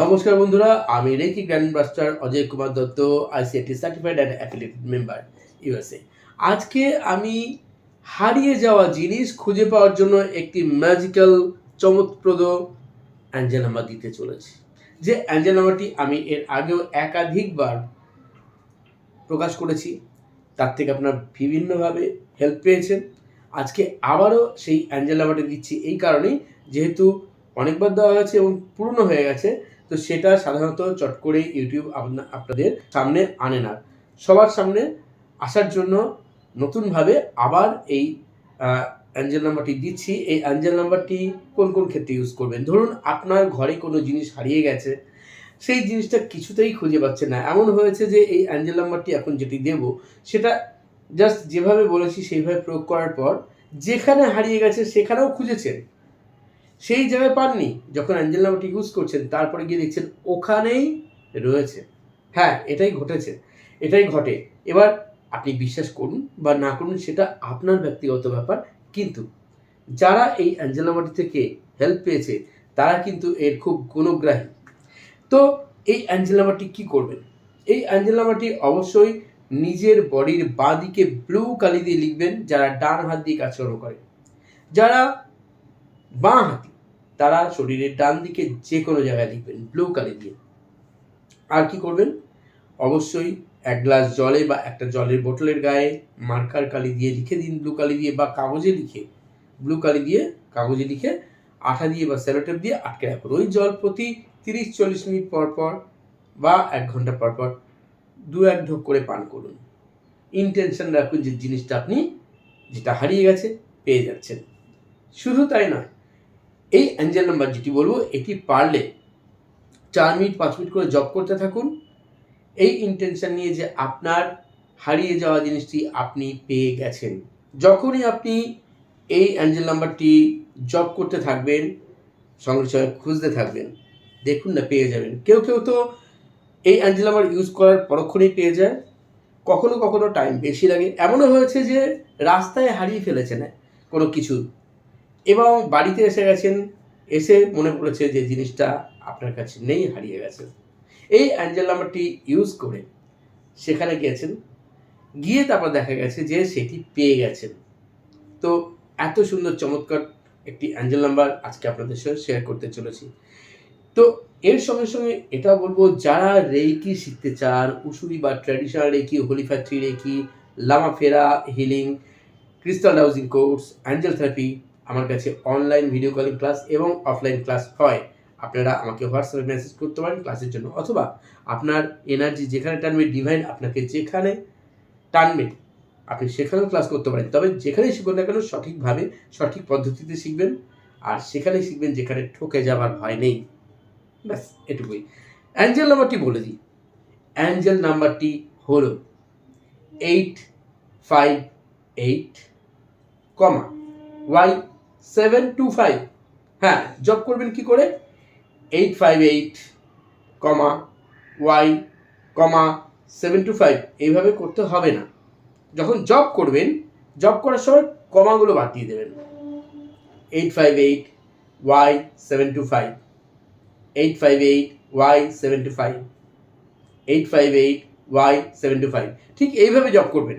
নমস্কার বন্ধুরা, আমি reiki grand master Ajay Kumar Dutta, ICIT certified and affiliated member, USA. আজকে আমি হারিয়ে যাওয়া জিনিস খুঁজে পাওয়ার জন্য একটি ম্যাজিক্যাল চমৎপ্রদ অ্যাঞ্জেল নাম্বার দিতে চলেছি। যে অ্যাঞ্জেল নাম্বারটি আমি এর আগেও একাধিকবার প্রকাশ করেছি, তার থেকে আপনার বিভিন্নভাবে হেল্প পেয়েছেন। আজকে আবারও সেই অ্যাঞ্জেল নাম্বারটি দিচ্ছি এই কারণেই, যেহেতু অনেকবার দেওয়া হয়েছে এবং পুরনো হয়ে গেছে তো সেটা সাধারণত চট করে ইউটিউব আপনা- আপনাদের সামনে আনে না। সবার সামনে আসার জন্য নতুনভাবে আবার এই অ্যাঞ্জেল নাম্বারটি দিচ্ছি। এই অ্যাঞ্জেল নাম্বারটি কোন কোন ক্ষেত্রে ইউজ করবেন? ধরুন আপনার ঘরে কোনো জিনিস হারিয়ে গেছে, সেই জিনিসটা কিছুতেই খুঁজে পাচ্ছে না। এমন হয়েছে যে এই অ্যাঞ্জেল নাম্বারটি এখন যেটি দেব, সেটা জাস্ট যেভাবে বলেছি সেইভাবে প্রয়োগ করার পর যেখানে হারিয়ে গেছে সেখানেও খুঁজেছেন। সেই জায়গায় পাননি যখন অ্যাঞ্জেল নাম্বারটি ইউজ করছেন, তারপরে গিয়ে দেখছেন ওখানেই রয়েছে। হ্যাঁ এটাই ঘটেছে, এটাই ঘটে। এবার আপনি বিশ্বাস করুন বা না করুন, সেটা আপনার ব্যক্তিগত ব্যাপার। কিন্তু যারা এই অ্যাঞ্জেল নাম্বারটি থেকে হেল্প পেয়েছে, তারা কিন্তু এর খুব গুণগ্রাহী। তো এই অ্যাঞ্জেল নাম্বারটি কী করবেন? এই অ্যাঞ্জেল নাম্বারটি অবশ্যই নিজের বডির বাঁ দিকে ব্লু কালি দিয়ে লিখবেন, যারা ডান হাত দিয়ে কাজকর্ম করে। যারা বাঁ হাতি তারা শরীরের ডান দিকে যে কোনো জায়গায় লিখবেন ব্লু কালি দিয়ে। আর কি করবেন? অবশ্যই এক গ্লাস জলে বা একটা জলের বোতলের গায়ে মার্কার কালি দিয়ে লিখে দিন ব্লু কালি দিয়ে বা কাগজে লিখে ব্লু কালি দিয়ে কাগজে লিখে আঠা দিয়ে বা সেলোটেপ দিয়ে আটকে রাখুন। ওই জল প্রতি তিরিশ, চল্লিশ মিনিট পর পর বা এক ঘণ্টা পর পর দু এক ঢোক করে পান করুন। ইন্টেনশন রাখুন যে জিনিসটা আপনি, যেটা হারিয়ে গেছে, পেয়ে যাচ্ছেন। শুধু তাই নয় এই অ্যাঞ্জেল নাম্বার যেটি বলব, এটি পারলে চার মিনিট, পাঁচ মিনিট করে জব করতে থাকুন। এই ইন্টেনশন নিয়ে যে আপনার হারিয়ে যাওয়া জিনিসটি আপনি পেয়ে গেছেন। যখনই আপনি এই অ্যাঞ্জেল নাম্বারটি জব করতে থাকবেন, সঙ্গে সঙ্গে খুঁজতে থাকবেন, দেখুন না, পেয়ে যাবেন। কেউ কেউ তো এই অ্যাঞ্জেল নাম্বার ইউজ করার পরক্ষণেই পেয়ে যায়। কখনো কখনো টাইম বেশি লাগে। এমনও হয়েছে যে রাস্তায় হারিয়ে ফেলেছে না কোনো কিছু। এবং বাড়িতে এসে গেছেন, এসে মনে পড়েছে যে জিনিসটা আপনার কাছে নেই, হারিয়ে গেছে। এই অ্যাঞ্জেল নাম্বারটি ইউজ করে সেখানে গিয়েছেন। গিয়ে তারপর দেখা গেছে যে সেটি পেয়ে গেছেন। তো এত সুন্দর, চমৎকার একটি অ্যাঞ্জেল নাম্বার আজকে আপনাদের সাথে শেয়ার করতে চলেছি। তো এর সঙ্গে সঙ্গে এটা বলব, যারা রেকি শিখতে চান উসুরি বা traditional reiki holy factory reiki Lama Fera, healing, crystal housing course, angel therapy আমার কাছে অনলাইন ভিডিও কলিং ক্লাস এবং অফলাইন ক্লাস হয়। আপনারা আমাকে হোয়াটসঅ্যাপে মেসেজ করতে পারেন ক্লাসের জন্য, অথবা আপনার এনার্জি যেখানে টানবে ডিভাইন আপনাকে যেখানে টানবে, আপনি সেখানেও ক্লাস করতে পারেন। তবে যেখানেই শিখুন না কেন, সঠিকভাবে, সঠিক পদ্ধতিতে শিখবেন, আর সেখানেই শিখবেন যেখানে ঠকে যাবার ভয় নেই। ব্যাস, এটুকুই। অ্যাঞ্জেল নাম্বারটি বলে দিই। অ্যাঞ্জেল নাম্বারটি হল eight five eight comma Y seven two five হ্যাঁ জব করবেন কি করে? Eight five eight comma Y comma seven two five এইভাবে করতে হবে না। যখন জব করবেন জব করার সময় কমাগুলো বাদ দিয়ে দেবেন। Eight five eight Y seven two five eight five eight Y seven two five eight five eight Y seven two five ঠিক এইভাবে জব করবেন।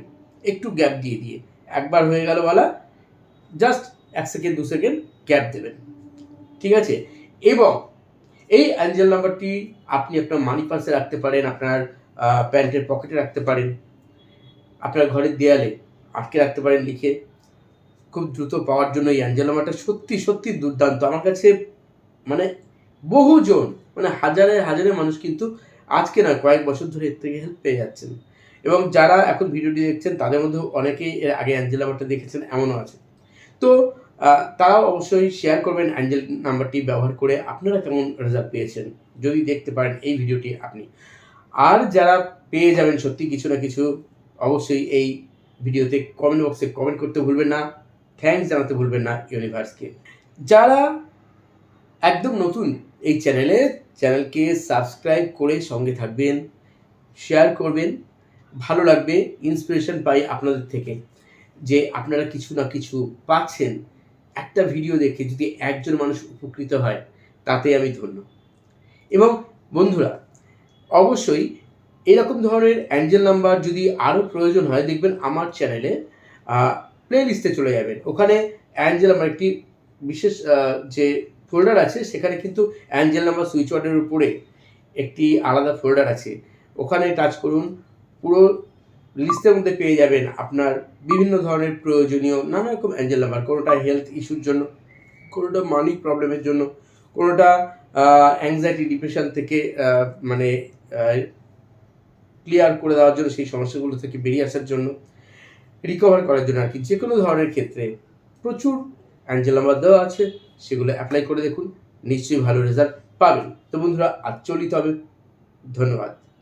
একটু গ্যাপ দিয়ে দিয়ে। একবার হয়ে গেল বলা। জাস্ট এক সেকেন্ড দু সেকেন্ড গ্যাপ দেবেন। ঠিক আছে? এবং এই অ্যাঞ্জেল নাম্বারটি আপনি আপনার মানি পার্সে রাখতে পারেন, আপনার প্যান্টের পকেটে রাখতে পারেন, আপনার ঘরের দেয়ালে আটকে রাখতে পারেন, লিখে। খুব দ্রুত পাওয়ার জন্য এই অ্যাঞ্জেল নাম্বারটা সত্যি সত্যি দুর্দান্ত। আমার কাছে মানে বহুজন মানে হাজারে হাজারে মানুষ কিন্তু আজকে নয়, কয়েক বছর ধরে এর থেকে হেল্প পেয়ে যাচ্ছেন। এবং যারা এখন ভিডিওটি দেখছেন, তাদের মধ্যে অনেকেই এর আগে অ্যাঞ্জেল নাম্বারটা দেখেছেন, এমনও আছে। তো তারাও অবশ্যই শেয়ার করবেন অ্যাঞ্জেল নাম্বারটি ব্যবহার করে আপনারা কেমন রেজাল্ট পেয়েছেন, যদি দেখতে পারেন এই ভিডিওটি আপনি। আর যারা পেয়ে যাবেন সত্যি কিছু না কিছু, অবশ্যই এই ভিডিওতে কমেন্ট বক্সে কমেন্ট করতে ভুলবেন না থ্যাঙ্কস জানাতে ভুলবেন না ইউনিভার্সকে যারা একদম নতুন এই চ্যানেলে চ্যানেলকে সাবস্ক্রাইব করে সঙ্গে থাকবেন শেয়ার করবেন, ভালো লাগবে ইন্সপিরেশন পাই আপনাদের থেকে, যে আপনারা কিছু না কিছু পাচ্ছেন। একটা ভিডিও দেখে যদি একজন মানুষ উপকৃত হয়, তাতে আমি ধন্য। এবং বন্ধুরা, অবশ্যই এরকম ধরনের অ্যাঞ্জেল নাম্বার যদি আরও প্রয়োজন হয়, দেখবেন আমার চ্যানেলে প্লে লিস্টে চলে যাবেন। ওখানে অ্যাঞ্জেল নাম্বার একটি বিশেষ যে ফোল্ডার আছে, সেখানে কিন্তু অ্যাঞ্জেল নাম্বার সুইচ ওয়ার্ডের উপরে একটি আলাদা ফোল্ডার আছে। ওখানে টাচ করুন, পুরো লিস্টের মধ্যে পেয়ে যাবেন আপনার বিভিন্ন ধরনের প্রয়োজনীয় নানা রকম অ্যাঞ্জেল নাম্বার কোনোটা হেলথ ইস্যুর জন্য, কোনোটা মানি প্রবলেমের জন্য, কোনোটা অ্যাংজাইটি ডিপ্রেশন থেকে মানে ক্লিয়ার করে দেওয়ার জন্য, সেই সমস্যাগুলো থেকে বেরিয়ে আসার জন্য রিকভার করার জন্য আর কি যে কোনো ধরনের ক্ষেত্রে প্রচুর অ্যাঞ্জেল নাম্বার দেওয়া আছে, সেগুলো অ্যাপ্লাই করে দেখুন, নিশ্চয়ই ভালো রেজাল্ট পাবেন। তো বন্ধুরা, আজ চলিত হবে। ধন্যবাদ।